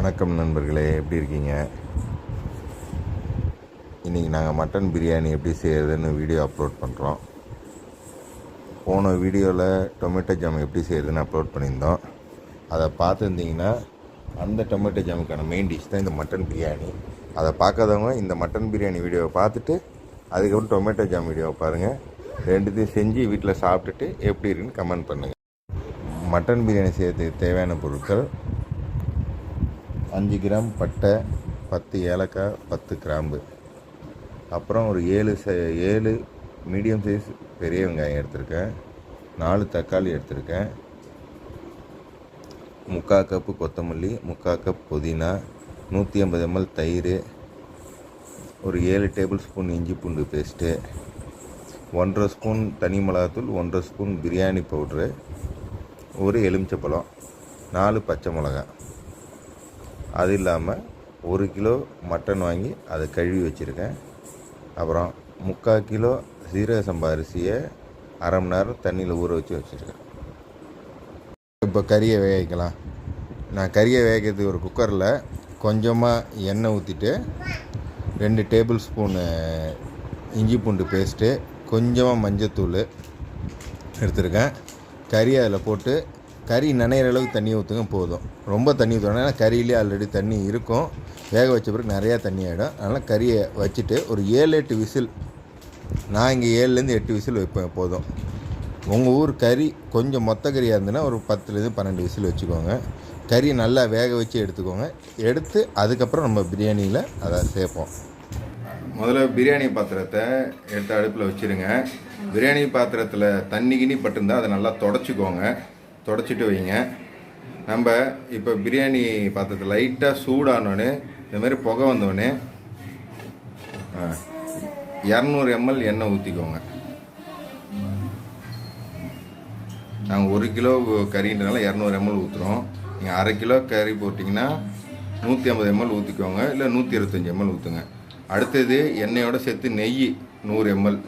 வணக்கம் நண்பர்களே எப்படி இருக்கீங்க? இன்றைக்கி நாங்கள் மட்டன் பிரியாணி எப்படி செய்கிறதுன்னு வீடியோ அப்லோட் பண்ணுறோம் போன வீடியோவில் டொமேட்டோ ஜாம் எப்படி செய்கிறதுன்னு அப்லோட் பண்ணியிருந்தோம். அதை பார்த்துருந்தீங்கன்னா அந்த டொமேட்டோ ஜாமுக்கான மெயின் டிஷ் தான் இந்த மட்டன் பிரியாணி. அதை பார்க்காதவங்க இந்த மட்டன் பிரியாணி வீடியோவை பார்த்துட்டு அதுக்கப்புறம் டொமேட்டோ ஜாம் வீடியோவை பாருங்கள் ரெண்டுத்தையும் செஞ்சு வீட்டில் சாப்பிட்டுட்டு எப்படி இருக்குன்னு கமெண்ட் பண்ணுங்கள் மட்டன் பிரியாணி செய்யறதுக்கு தேவையான பொருட்கள் அஞ்சு கிராம் பட்டை பத்து ஏலக்காய் பத்து கிராம்பு. அப்புறம் ஒரு ஏழு ச ஏழு மீடியம் சைஸ் பெரிய வெங்காயம் எடுத்திருக்கேன். நாலு தக்காளி எடுத்திருக்கேன். முக்கால் கப்பு கொத்தமல்லி முக்கால் கப் புதினா நூற்றி ஐம்பது எம்எல் தயிர் ஒரு ஏழு டேபிள் ஸ்பூன் இஞ்சி பூண்டு பேஸ்ட்டு ஒன்றரை ஸ்பூன் தனி மிளகாத்தூள் ஒன்றரை ஸ்பூன் பிரியாணி பவுட்ரு ஒரு எலுமிச்சப்பழம் நாலு பச்சை மிளகாய். அது இல்லாமல் ஒரு கிலோ மட்டன் வாங்கி அதை கழுவி வச்சுருக்கேன். அப்புறம் முக்கால் கிலோ சீரக சம்பா அரிசியை அரை மணி நேரம் தண்ணியில் ஊற வச்சு வச்சுருக்கேன். இப்போ கறியை வேக வைக்கலாம் நான் கறியை வேகிறதுக்கு ஒரு குக்கரில் கொஞ்சமாக எண்ணெய் ஊற்றிட்டு ரெண்டு டேபிள் ஸ்பூனு இஞ்சி பூண்டு பேஸ்ட்டு கொஞ்சமாக மஞ்சத்தூள் எடுத்துருக்கேன். கறி அதில் போட்டு கறி நனையிற அளவுக்கு தண்ணி ஊற்றுங்க போதும். ரொம்ப தண்ணி ஊற்றணும் ஏன்னா கறியிலே ஆல்ரெடி தண்ணி இருக்கும். வேக வச்ச பிறகு நிறையா தண்ணி ஆகிடும் அதனால் கறியை வச்சுட்டு ஒரு ஏழு எட்டு விசில் நான் இங்கே ஏழுலேருந்து எட்டு விசில் வைப்பேன் போதும். உங்கள் ஊர் கறி கொஞ்சம் மொத்த கறியாக இருந்ததுன்னா ஒரு பத்துலேருந்து பன்னெண்டு விசில் வச்சுக்கோங்க. கறி நல்லா வேக வச்சு எடுத்துக்கோங்க. எடுத்து அதுக்கப்புறம் நம்ம பிரியாணியில் அதை சேர்ப்போம். முதல்ல பிரியாணி பாத்திரத்தை எடுத்து அடுப்பில் வச்சுருங்க. பிரியாணி பாத்திரத்தில் தண்ணி கிண்ணி பட்டிருந்தால் அதை நல்லா தொடச்சிக்கோங்க. தொடச்சிட்டு வைங்க. நம்ம இப்போ பிரியாணி பாத்திரத்தில் லைட்டாக சூடானோன்னு இந்தமாரி புகை வந்தோடனே இரநூறு எம்எல் எண்ணெய் ஊற்றிக்கோங்க நாங்கள் ஒரு கிலோ கறின்றனால இரநூறு எம்எல் ஊற்றுறோம் நீங்கள் அரை கிலோ கறி போட்டிங்கன்னா நூற்றி ஐம்பது எம்எல் ஊற்றிக்கோங்க இல்லை நூற்றி இருபத்தஞ்சி எம்எல் ஊற்றுங்க அடுத்தது எண்ணெயோடு சேர்த்து நெய் நூறு எம்எல்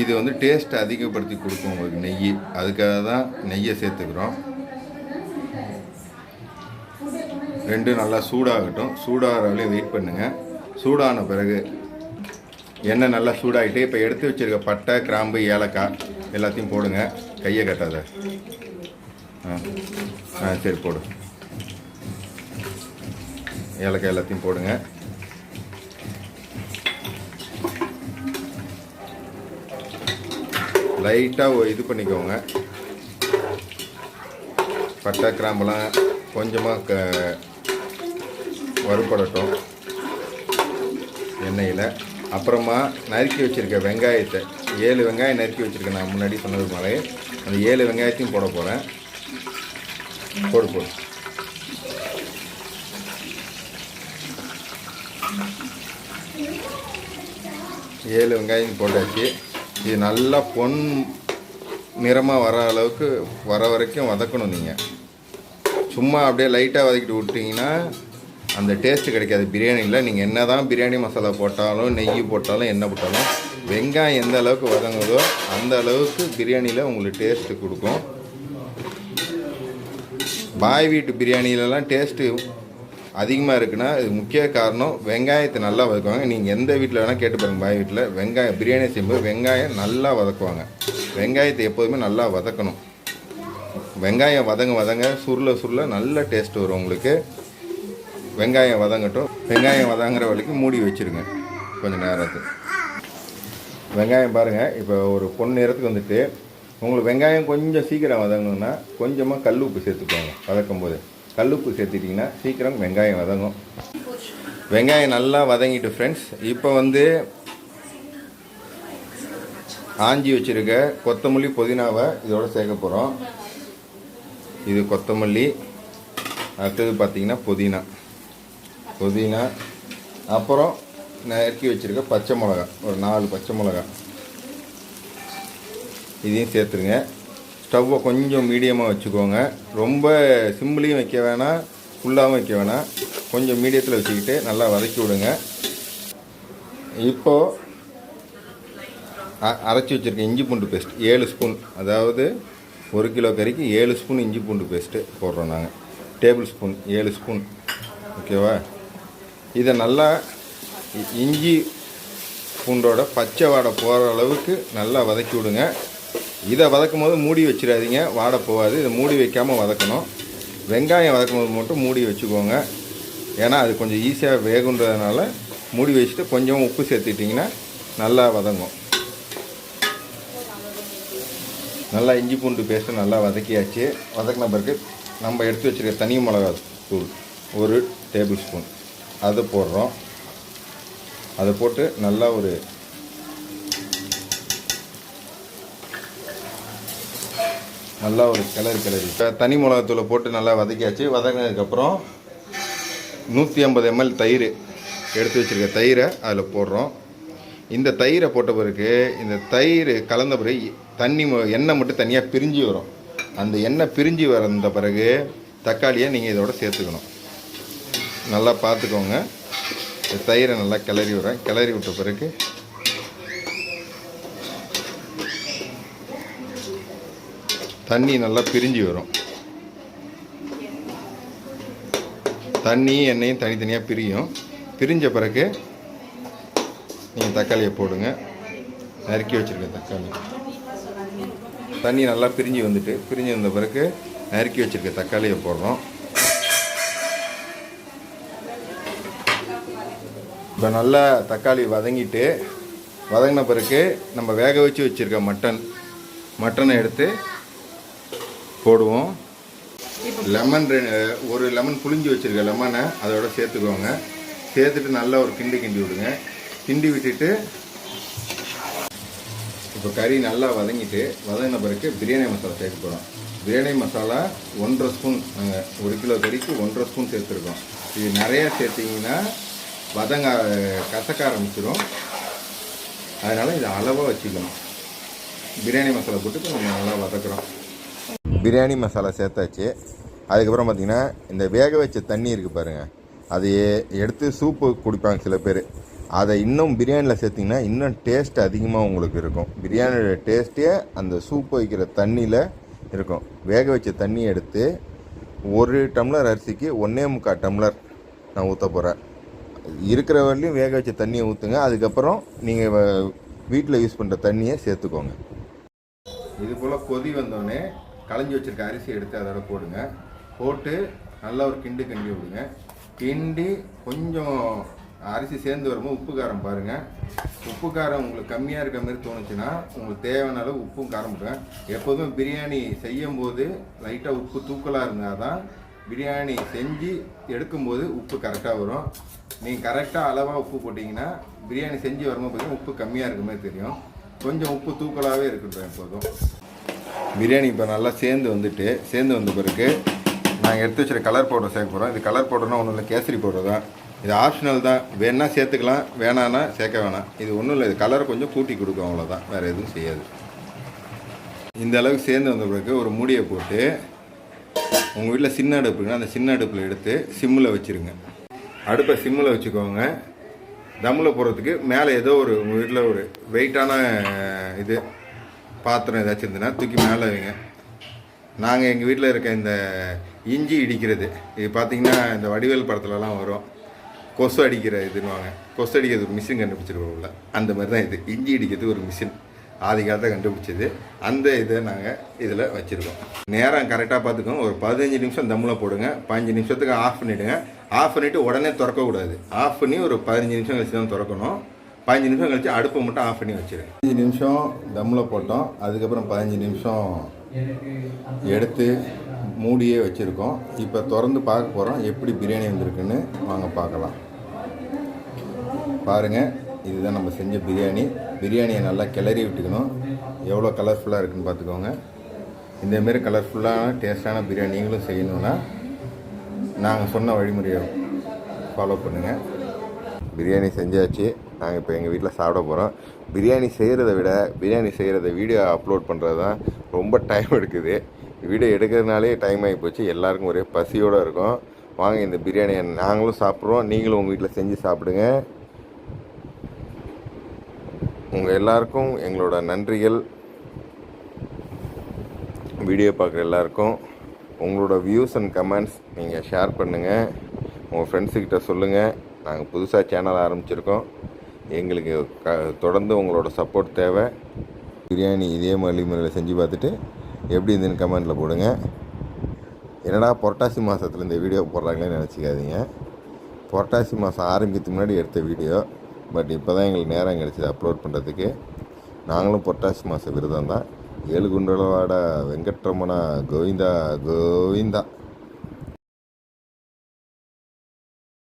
இது வந்து டேஸ்ட்டை அதிகப்படுத்தி கொடுக்கும் உங்களுக்கு நெய். அதுக்காக தான் நெய்யை சேர்த்துக்கிறோம். ரெண்டும் நல்லா சூடாகட்டும். சூடாகிற வரையும் வெயிட் பண்ணுங்கள் சூடான பிறகு எண்ணெய் நல்லா சூடாகிட்டு இப்போ எடுத்து வச்சிருக்க பட்டை கிராம்பு ஏலக்காய் எல்லாத்தையும் போடுங்க. கையை கட்டாத. ஆ ஆ சரி போடு. ஏலக்காய் எல்லாத்தையும் போடுங்க. லைட்டாக இது பண்ணிக்கோங்க. பட்டை கிராம்பெல்லாம் கொஞ்சமாக க வறுபடட்டும். எண்ணெயில். அப்புறமா நறுக்கி வச்சுருக்க வெங்காயத்தை ஏழு வெங்காயம் நறுக்கி வச்சுருக்கேன் நான் முன்னாடி சொன்னது மாதிரி அந்த ஏழு வெங்காயத்தையும் போட போகிறேன் போடு போடு. ஏழு வெங்காயம் போட்டாச்சு. இது நல்லா பொன் நிறமாக வர அளவுக்கு வர வரைக்கும் வதக்கணும் நீங்கள் சும்மா அப்படியே லைட்டாக வதக்கிட்டு விட்டிங்கன்னா அந்த டேஸ்ட்டு கிடைக்காது. பிரியாணியில் நீங்கள் என்ன தான் பிரியாணி மசாலா போட்டாலும் நெய் போட்டாலும் என்ன போட்டாலும் வெங்காயம் எந்த அளவுக்கு வதங்குதோ அந்த அளவுக்கு பிரியாணியில் உங்களுக்கு டேஸ்ட்டு கொடுக்கும். பாய் வீட்டு பிரியாணிலலாம் டேஸ்ட்டு அதிகமாக இருக்குன்னா இது முக்கிய காரணம் வெங்காயத்தை நல்லா வதக்குவாங்க. நீங்கள் எந்த வீட்டில் வேணால் கேட்டு பாருங்கள் பாய் வீட்டில் வெங்காயம் பிரியாணி செய்யும்போது வெங்காயம் நல்லா வதக்குவாங்க. வெங்காயத்தை எப்போதுமே நல்லா வதக்கணும். வெங்காயம் வதங்க வதங்க சுருள சுருள நல்ல டேஸ்ட் வரும் உங்களுக்கு. வெங்காயம் வதங்கட்டும். வெங்காயம் வதங்குற வரைக்கும் மூடி வச்சுருங்க. கொஞ்சம் நேரத்துக்கு. வெங்காயம் பாருங்கள் இப்போ ஒரு பொண்ணு நேரத்துக்கு வந்துட்டு உங்களுக்கு வெங்காயம் கொஞ்சம் சீக்கிரம் வதங்கணுன்னா கொஞ்சமாக கல் உப்பு சேர்த்துக்கோங்க வதக்கும் போது கல் உப்பு சேர்த்துட்டிங்கன்னா சீக்கிரம் வெங்காயம் வதங்கும். வெங்காயம் நல்லா வதங்கிட்டு ஃப்ரெண்ட்ஸ் இப்போ வந்து ஆஞ்சி வச்சுருக்க கொத்தமல்லி புதினாவை இதோட சேர்க்க போகிறோம் இது கொத்தமல்லி அடுத்தது பார்த்திங்கன்னா புதினா. புதினா அப்புறம் நறுக்கி வச்சுருக்க பச்சை மிளகா ஒரு நாலு பச்சை மிளகா இதையும் சேர்த்துருங்க. ஸ்டவ்வை கொஞ்சம் மீடியமாக வச்சுக்கோங்க. ரொம்ப சிம்பிளையும் வைக்க வேணாம் ஃபுல்லாகவும் வைக்க வேணாம். கொஞ்சம் மீடியத்தில் வச்சுக்கிட்டு நல்லா வதக்கி விடுங்க. இப்போது அரைச்சி வச்சுருக்க இஞ்சி பூண்டு பேஸ்ட் ஏழு ஸ்பூன் அதாவது ஒரு கிலோ கறிக்கு ஏழு ஸ்பூன் இஞ்சி பூண்டு பேஸ்ட்டு போடுறோம் நாங்கள் டேபிள் ஸ்பூன் ஏழு ஸ்பூன் ஓகேவா இதை நல்லா இஞ்சி பூண்டோட பச்சை வாடை போகிற அளவுக்கு நல்லா வதக்கி விடுங்க. இதை வதக்கும் போது மூடி வச்சிடாதீங்க. வாட போகாது. இதை மூடி வைக்காமல் வதக்கணும். வெங்காயம் வதக்கும் போது மட்டும் மூடி வச்சுக்கோங்க. ஏன்னா அது கொஞ்சம் ஈஸியாக வேகுன்றதுனால மூடி வச்சுட்டு கொஞ்சம் உப்பு சேர்த்துட்டிங்கன்னா நல்லா வதங்கும். நல்லா இஞ்சி பூண்டு பேஸ்ட்டு நல்லா வதக்கியாச்சு. வதக்கின பிறகு நம்ம எடுத்து வச்சுருக்க தனி மிளகா தூள் ஒரு டேபிள் ஸ்பூன் அதை போடுறோம். அதை போட்டு நல்லா ஒரு நல்லா ஒரு கிளறி கிளறி. தனி மிளகாத்தூளை போட்டு நல்லா வதக்கியாச்சு. வதங்கினதுக்கப்புறம் நூற்றி ஐம்பது எம்எல் தயிர் எடுத்து வச்சுருக்க தயிரை அதில் போடுறோம். இந்த தயிரை போட்ட பிறகு இந்த தயிர் கலந்த பிறகு தண்ணி எண்ணெய் மட்டும் தனியாக பிரிஞ்சு வரும். அந்த எண்ணெய் பிரிஞ்சு வந்த பிறகு தக்காளியை நீங்கள் இதோட சேர்த்துக்கணும். நல்லா பார்த்துக்கோங்க. இந்த தயிரை நல்லா கிளறி விடுறேன். கிளறி விட்ட பிறகு தண்ணி நல்லா பிரிஞ்சு வரும். தண்ணி எண்ணெயும் தனித்தனியாக பிரியும். பிரிஞ்ச பிறகு நீங்கள் தக்காளியை போடுங்க. நறுக்கி வச்சுருக்கேன் தக்காளி. தண்ணி நல்லா பிரிஞ்சு வந்துட்டு பிரிஞ்சு வந்த பிறகு நறுக்கி வச்சுருக்க தக்காளியை போடுறோம். இப்போ நல்லா தக்காளி வதங்கிட்டு வதங்கின பிறகு நம்ம வேக வச்சு வச்சுருக்க மட்டன் மட்டனை எடுத்து போடுவோம். லெமன் ஒரு லெமன் புளிஞ்சு வச்சுருக்க லெமனை அதோட சேர்த்துக்கோங்க. சேர்த்துட்டு நல்லா ஒரு கிண்டி கிண்டி விடுங்க. கிண்டி விட்டுட்டு இப்போ கறி நல்லா வதங்கிட்டு வதங்கின பிறகு பிரியாணி மசாலா சேர்க்க போகிறோம் பிரியாணி மசாலா ஒன்றரை ஸ்பூன் நாங்கள் ஒரு கிலோ கறிக்கு ஒன்றரை ஸ்பூன் சேர்த்துருக்கோம். இது நிறையா சேர்த்திங்கன்னா வதங்க கசக்க ஆரம்பிச்சிடும் அதனால் இதை அளவாக வச்சுக்கணும். பிரியாணி மசாலா போட்டு நம்ம நல்லா வதக்குறோம். பிரியாணி மசாலா சேர்த்தாச்சு. அதுக்கப்புறம் பார்த்திங்கன்னா இந்த வேக வச்ச தண்ணி இருக்குது பாருங்கள் அதை எடுத்து சூப்பு குடிப்பாங்க சில பேர். அதை இன்னும் பிரியாணியில் சேர்த்திங்கன்னா இன்னும் டேஸ்ட் அதிகமாக உங்களுக்கு இருக்கும். பிரியாணியோட டேஸ்ட்டே அந்த சூப்பு வைக்கிற தண்ணியில் இருக்கும். வேக வச்ச தண்ணியை எடுத்து ஒரு டம்ளர் அரிசிக்கு ஒன்றே முக்கால் டம்ளர் நான் ஊற்ற போகிறேன் இருக்கிற வரலையும் வேக வச்ச தண்ணியை ஊற்றுங்க அதுக்கப்புறம் நீங்கள் வீட்டில் யூஸ் பண்ணுற தண்ணியை சேர்த்துக்கோங்க. இது போல் கொதி வந்தோடனே களைஞ்சி வச்சிருக்க அரிசி எடுத்து அதோட போடுங்க. போட்டு நல்லா ஒரு கிண்டு கிண்டி விடுங்க. கிண்டி கொஞ்சம் அரிசி சேர்ந்து வரும்போது உப்பு காரம் பாருங்கள் உப்பு காரம் உங்களுக்கு கம்மியாக இருக்க மாதிரி தோணுச்சுன்னா உங்களுக்கு தேவையான அளவு உப்பும் காரம் போடுங்க. எப்போதும் பிரியாணி செய்யும் போது லைட்டாக உப்பு தூக்கலாக இருந்தால் தான் பிரியாணி செஞ்சு எடுக்கும்போது உப்பு கரெக்டாக வரும். நீங்கள் கரெக்டாக அளவாக உப்பு போட்டிங்கன்னா பிரியாணி செஞ்சு வரும்போது பார்த்தீங்கன்னா உப்பு கம்மியாக இருக்க மாதிரி தெரியும். கொஞ்சம் உப்பு தூக்கலாகவே இருக்கட்டும் எப்போதும். பிரியாணி இப்போ நல்லா சேர்ந்து வந்துட்டு சேர்ந்து வந்த பிறகு நாங்கள் எடுத்து வச்சுருக்க கலர் பவுடர் சேர்க்க போகிறோம் இது கலர் பவுடர்னால் ஒன்றும் இல்லை கேசரி பவுடர் தான். இது ஆப்ஷனல் தான். வேணா சேர்த்துக்கலாம் வேணான்னா சேர்க்க வேணாம். இது ஒன்றும் இல்லை இது கலரை கொஞ்சம் கூட்டி கொடுக்கும் அவ்வளோதான் வேறு எதுவும் செய்யாது. இந்த அளவுக்கு சேர்ந்து வந்த பிறகு ஒரு மூடியை போட்டு உங்கள் வீட்டில் சின்ன அடுப்பு இருக்குன்னா அந்த சின்ன அடுப்பில் எடுத்து சிம்மில் வச்சுருங்க. அடுப்பை சிம்மில் வச்சுக்கோங்க. தம்மில் போடுறதுக்கு மேலே ஏதோ ஒரு உங்கள் வீட்டில் ஒரு வெயிட்டான இது பாத்திரம் ஏதாச்சும் இருந்ததுன்னா தூக்கி மேலே வைங்க. நாங்கள் எங்கள் வீட்டில் இருக்க இந்த இஞ்சி இடிக்கிறது இது பார்த்தீங்கன்னா இந்த வடிவேல் படத்துலலாம் வரும். கொசு அடிக்கிற இதுன்னுவாங்க. கொசு அடிக்கிறது ஒரு மிஷின் கண்டுபிடிச்சிருக்கோம்ல அந்த மாதிரி தான் இது. இஞ்சி இடிக்கிறது ஒரு மிஷின் ஆதி காலத்தை கண்டுபிடிச்சது. அந்த இதை நாங்கள் இதில் வச்சுருக்கோம். நேரம் கரெக்டாக பார்த்துக்கோங்க ஒரு பதினஞ்சு நிமிஷம் தம்மில் போடுங்க. பதினஞ்சு நிமிஷத்துக்கு ஆஃப் பண்ணிவிடுங்க ஆஃப் பண்ணிவிட்டு உடனே திறக்கக்கூடாது. ஆஃப் பண்ணி ஒரு பதினஞ்சு நிமிஷம் கழிச்சு தான் திறக்கணும். பதினஞ்சு நிமிஷம் கழிச்சு அடுப்பை மட்டும் ஆஃப் பண்ணி வச்சிருங்க. பதினஞ்சு நிமிஷம் தம்மில் போட்டோம். அதுக்கப்புறம் பதினஞ்சு நிமிஷம் எடுத்து மூடியே வச்சுருக்கோம். இப்போ திறந்து பார்க்க போகிறோம் எப்படி பிரியாணி வந்திருக்குன்னு வாங்க பார்க்கலாம். பாருங்கள் இதுதான் நம்ம செஞ்ச பிரியாணி. பிரியாணியை நல்லா கிளறி விட்டுக்கணும். எவ்வளோ கலர்ஃபுல்லாக இருக்குன்னு பார்த்துக்கோங்க. இந்தமாரி கலர்ஃபுல்லான டேஸ்டான பிரியாணி நீங்களும் செய்யணுன்னா நாங்கள் சொன்ன வழிமுறையை ஃபாலோ பண்ணுங்கள் பிரியாணி செஞ்சாச்சு. நாங்கள் இப்போ எங்கள் வீட்டில் சாப்பிட போகிறோம் பிரியாணி செய்கிறத விட பிரியாணி செய்கிறத வீடியோ அப்லோட் பண்ணுறது தான் ரொம்ப டைம் எடுக்குது. வீடியோ எடுக்கிறதுனாலே டைம் ஆகி போச்சு. எல்லாருக்கும் ஒரே பசியோடு இருக்கும். வாங்க இந்த பிரியாணியை நாங்களும் சாப்பிட்றோம். நீங்களும் உங்கள் வீட்டில் செஞ்சு சாப்பிடுங்க. உங்கள் எல்லாருக்கும் எங்களோட நன்றிகள். வீடியோ பார்க்குற எல்லாருக்கும் உங்களோட வியூஸ் அண்ட் கமெண்ட்ஸ் நீங்கள் ஷேர் பண்ணுங்கள் உங்கள் ஃப்ரெண்ட்ஸுக்கிட்ட சொல்லுங்கள் நாங்கள் புதுசாக சேனல் ஆரம்பிச்சிருக்கோம். எங்களுக்கு க தொடர்ந்து உங்களோட சப்போர்ட் தேவை. பிரியாணி இதே மாதிரி முறையில் செஞ்சு பார்த்துட்டு எப்படி இருந்துன்னு கமெண்ட்டில் போடுங்க. என்னடா புரட்டாசி மாதத்தில் இந்த வீடியோ போடுறாங்களேன்னு நினச்சிக்காதீங்க. புரட்டாசி மாதம் ஆரம்பிக்கிறதுக்கு முன்னாடி எடுத்த வீடியோ பட் இப்போ தான் எங்களுக்கு நேரம் கிடச்சிது அப்லோட் பண்ணுறதுக்கு நாங்களும் புரட்டாசி மாத விரதம் தான் ஏழு குண்டலவாட வெங்கட்ரமணா கோவிந்தா கோவிந்தா.